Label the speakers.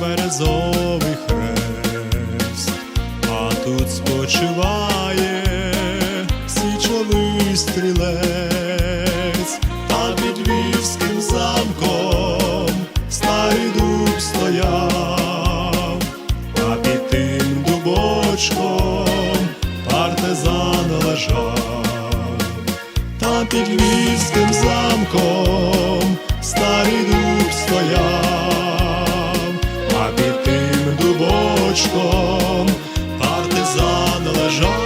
Speaker 1: березовий хрест, а тут спочиває січовий стрілець, та під львівським замком старий дуб стояв, а під тим дубочком партизан лежав, та під львівським замком. Партизан лежав